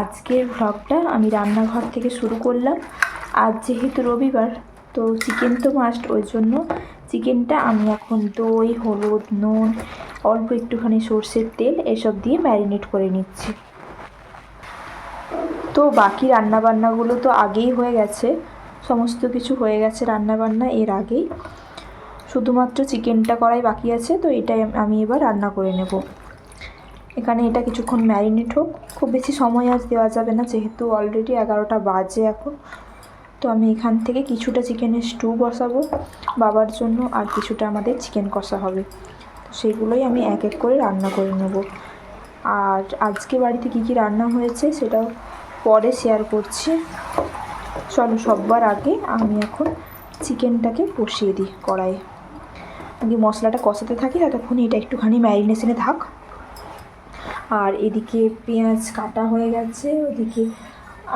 আজকের ভ্লগটা আমি রান্নাঘর থেকে শুরু করলাম। আজ যেহেতু রবিবার, তো চিকেন তো মাস্ট ওই জন্য চিকেনটা আমি এখন দই, হলুদ, নুন, অল্প একটুখানি সর্ষের তেল এসব দিয়ে ম্যারিনেট করে নিচ্ছি। তো বাকি রান্নাবান্নাগুলো তো আগেই হয়ে গেছে, সমস্ত কিছু হয়ে গেছে রান্নাবান্না এর আগেই। শুধুমাত্র চিকেনটা করাই বাকি আছে, তো এটাই আমি এবার রান্না করে নেব। এখানে এটা কিছুক্ষণ ম্যারিনেট হোক। খুব বেশি সময় আজ দেওয়া যাবে না, যেহেতু অলরেডি এগারোটা বাজে এখন। তো আমি এখান থেকে কিছুটা চিকেনের স্টু বসাবো। বাবার জন্য আর কিছুটা আমাদের চিকেন কষা হবে। তো সেগুলোই আমি এক এক করে রান্না করে নেব। আর আজকে বাড়িতে কী কী রান্না হয়েছে সেটাও পরে শেয়ার করছি। চলো সববার আগে আমি এখন চিকেনটাকে বসিয়ে দিই কড়াইয়ে। আগে মশলাটা কষাতে থাকি ততক্ষণ এটা একটুখানি ম্যারিনেশনে থাক। আর এদিকে পেঁয়াজ কাটা হয়ে গেছে, ওদিকে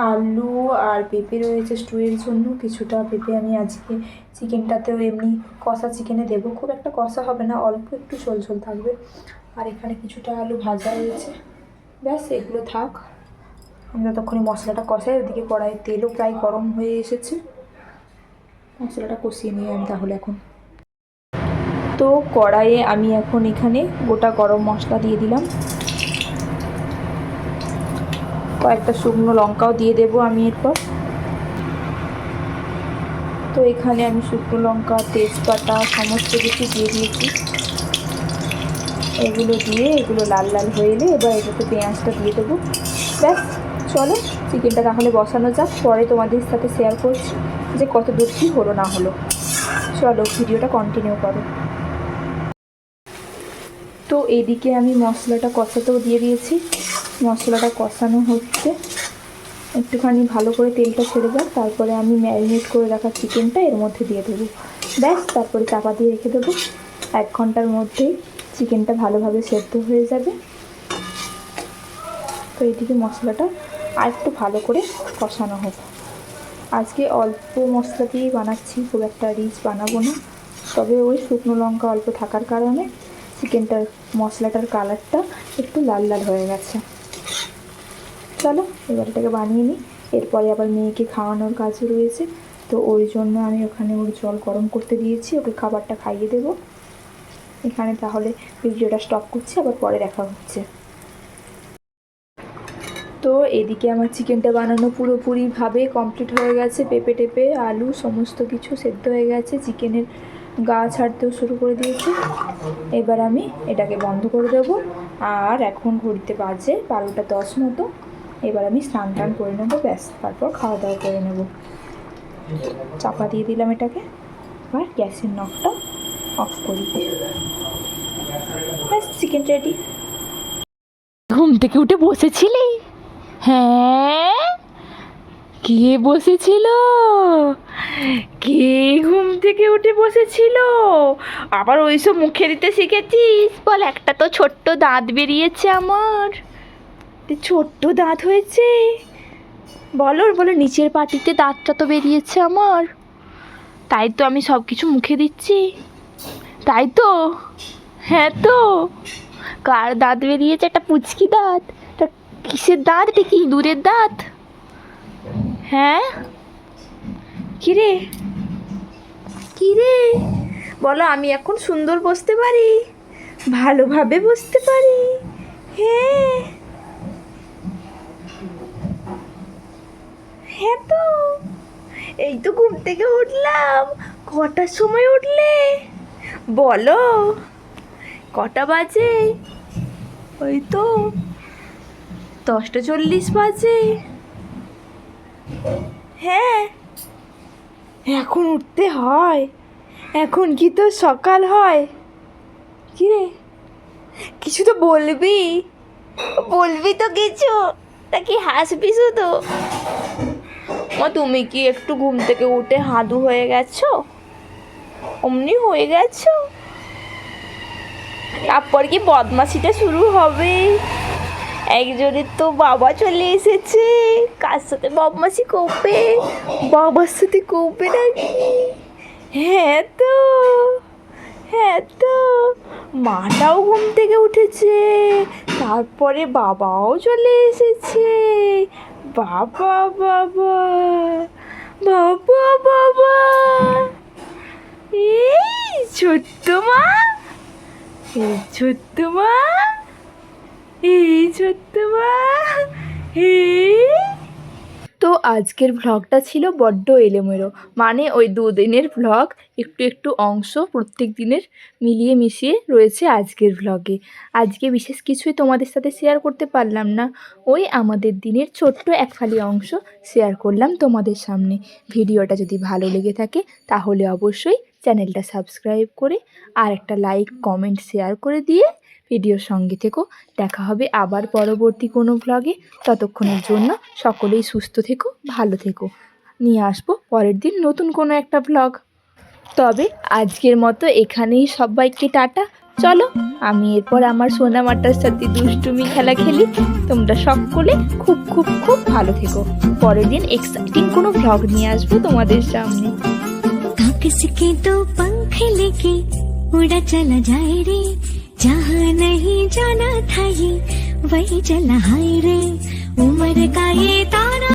আলু আর পেঁপে রয়েছে স্টুয়ের জন্য। কিছুটা পেঁপে আমি আজকে চিকেনটাতেও এমনি কষা চিকেনে দেবো। খুব একটা কষা হবে না, অল্প একটু ঝোল ঝোল থাকবে। আর এখানে কিছুটা আলু ভাজা রয়েছে। ব্যাস, এগুলো থাক। আমি ততক্ষণে মশলাটা কষাই, ওদিকে কড়াইয়ের তেলও প্রায় গরম হয়ে এসেছে। মশলাটা কষিয়ে নিই আমি তাহলে এখন। তো কড়াইয়ে আমি এখন এখানে গোটা গরম মশলা দিয়ে দিলাম। কয়েকটা শুকনো লঙ্কাও দিয়ে দেবো আমি এরপর। তো এখানে আমি শুকনো লঙ্কা, তেজপাতা, সমস্ত কিছু দিয়ে দিয়েছি। এগুলো দিয়ে, এগুলো লাল লাল হয়ে এলে এবার এটাতে পেঁয়াজটা দিয়ে দেবো। ব্যাস, চলো চিকেনটা তাহলে বসানো যাক, পরে তোমাদের সাথে শেয়ার করছি যে কত দূর কী হলো না হলো। চলো ভিডিওটা কন্টিনিউ করো। তো এদিকে আমি মশলাটা কষাতেও দিয়ে দিয়েছি। মশলাটা কষানো হচ্ছে। একটুখানি ভালো করে তেলটা ছেড়ে যাক, তারপরে আমি ম্যারিনেট করে রাখা চিকেনটা এর মধ্যে দিয়ে দেবো। ব্যাস, তারপরে চাপা দিয়ে রেখে দেবো। এক ঘণ্টার মধ্যেই চিকেনটা ভালোভাবে সেদ্ধ হয়ে যাবে। তো এদিকে মশলাটা আর একটু ভালো করে কষানো হোক। আজকে অল্প মশলা দিয়েই বানাচ্ছি, খুব একটা রিচ বানাবো না। তবে ওই শুকনো লঙ্কা অল্প থাকার কারণে চিকেনটার মশলাটার কালারটা একটু লাল লাল হয়ে গেছে। চলো, এবার এটাকে বানিয়ে নিই। এরপরে আবার মেয়েকে খাওয়ানোর কাজও রয়েছে। তো ওই জন্য আমি ওখানে ওর জল গরম করতে দিয়েছি, ওকে খাবারটা খাইয়ে দেবো। এখানে তাহলে ভিডিওটা স্টপ করছি, আবার পরে দেখা হচ্ছে। তো এদিকে আমার চিকেনটা বানানো পুরোপুরিভাবে কমপ্লিট হয়ে গেছে, পেঁপে টেপে, আলু, সমস্ত কিছু সেদ্ধ হয়ে গেছে। চিকেনের গা ছাড়তেও শুরু করে দিয়েছি। এবার আমি এটাকে বন্ধ করে দেবো। আর এখন ঘড়িতে বাজে বারোটা দশ মতো। এবার আমি স্নান টান করে নেব, ব্যাস, তারপর খাওয়া দাওয়া করে নেব। চাপা দিয়ে দিলাম এটাকে আর গ্যাসের নখটা অফ করি। ব্যাস চিকেন রেডি ঘুম থেকে উঠে বসেছিলি? হ্যাঁ? কে বসেছিল? কে ঘুম থেকে উঠে বসেছিল? আবার ওইসব মুখে দিতে শিখেছিস? বল, একটা তো ছোট্ট দাঁত বেরিয়েছে আমার। ছোট্ট দাঁত হয়েছে। বলো বলো নিচের পাটিতে দাঁতটা তো বেরিয়েছে আমার। তাই তো আমি সব কিছু মুখে দিচ্ছি। তাই তো? হ্যাঁ তো। কার দাঁত বেরিয়েছে? একটা পুচকি দাঁত। কিসের দাঁত? এটা কি দূরের দাঁত? হ্যাঁ? কিরে? কিরে? বলো, আমি এখন সুন্দর বসতে পারি? ভালোভাবে বসতে পারি? হ্যাঁ? হ্যাঁ তো। এই তো ঘুম থেকে উঠলাম। কটার সময় উঠলে? বলো। কটা বাজে? ওই তো দশটা চল্লিশ বাজে। হ্যাঁ। এখন উঠতে হয়। এখন কি তো সকাল হয়? কি রে? কিছু তো বলবি। বলবি তো কিছু। তা কি হাসবি শুধু? মা, তুমি কি একটু ঘুম থেকে উঠে হাঁদু হয়ে গেছো? অমনি হয়ে গেছো? তারপর কি বদমাশিটা শুরু হবে? একজনের তো বাবা চলে এসেছে, কার সাথে বদমাশি করবে? বাবার সাথে করবে নাকি? হ্যাঁ তো হ্যাঁ তো। মাটাও ঘুম থেকে উঠেছে, তারপরে বাবাও চলে এসেছে। বাবা বাবা বাবা বাবা। এই ছোট্ট মা এই ছোট্ট মা এই ছোট্ট মা এই আজকের ভ্লগটা ছিল বড্ড এলোমেলো। মানে ওই দুদিনের ভ্লগ একটু একটু অংশ প্রত্যেক দিনের মিলিয়ে মিশিয়ে রয়েছে আজকের ভ্লগে আজকে বিশেষ কিছুই তোমাদের সাথে শেয়ার করতে পারলাম না। ওই আমাদের দিনের ছোট্ট এক ফালি অংশ শেয়ার করলাম তোমাদের সামনে। ভিডিওটা যদি ভালো লেগে থাকে, তাহলে অবশ্যই চ্যানেলটা সাবস্ক্রাইব করে আর একটা লাইক কমেন্ট শেয়ার করে দিয়ে ভিডিওর সঙ্গে থেকো দেখা হবে আবার পরবর্তী কোনো ভ্লগে ততক্ষণের জন্য সকলেই সুস্থ থেকো ভালো থেকো নিয়ে আসবো পরের দিন নতুন কোনো একটা ভ্লগ তবে আজকের মতো এখানেই সবাইকে টাটা চলো আমি এরপর আমার সোনামাটার সাথে দুষ্টুমি খেলা খেলি তোমরা সকলে খুব খুব খুব ভালো থেকো পরের দিন এক্সাইটিং কোনো ভ্লগ নিয়ে আসবো তোমাদের সামনে काकस के दो पंख लेके उड़ा चला जाए रे जहाँ नहीं जाना था ये वही चला हाय रे उम्र का ये तारा